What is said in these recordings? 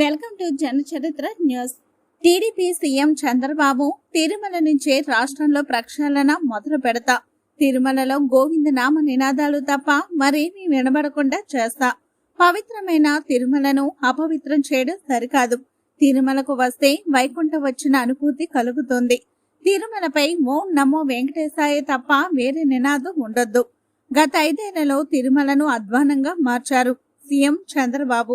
Welcome to Janacharitra news. TDP CM Chandrababu Tirumala నుంచే రాష్ట్రంలో ప్రక్షాళన మొదలు పెడతా. తిరుమలలో గోవింద నామ నినాదాలు తప్ప మరేమీ వినబడకుండా చేస్తా. పవిత్రమైన తిరుమలను అపవిత్రం చేయడం సరికాదు. తిరుమలకు వస్తే వైకుంఠ వచ్చిన అనుభూతి కలుగుతుంది. తిరుమలపై ఓం నమో వెంకటేశాయ తప్ప వేరే నినాదం ఉండొద్దు. గత ఐదేళ్ళలో తిరుమలను అధ్వానంగా మార్చారు సీఎం చంద్రబాబు.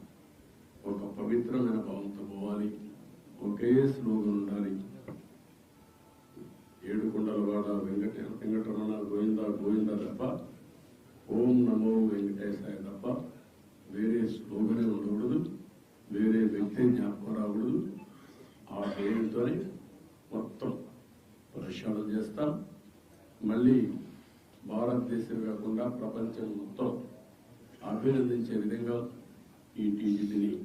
పవిత్రమైన భావంతో పోవాలి. ఒకే స్లోగన్ ఉండాలి. ఏడుకొండలవాడ వెంకట వెంకటరమణ గోవింద గోవింద తప్ప ఓం నమో వెంకటేశాయ తప్ప వేరే స్లోగనే ఉండకూడదు. వేరే వ్యక్తి జ్ఞాపకం రాకూడదు. ఆ పేరుతోనే మొత్తం ప్రక్షాళన చేస్తాం. మళ్ళీ భారతదేశం కాకుండా ప్రపంచం మొత్తం అభినందించే విధంగా ఈ టీజీని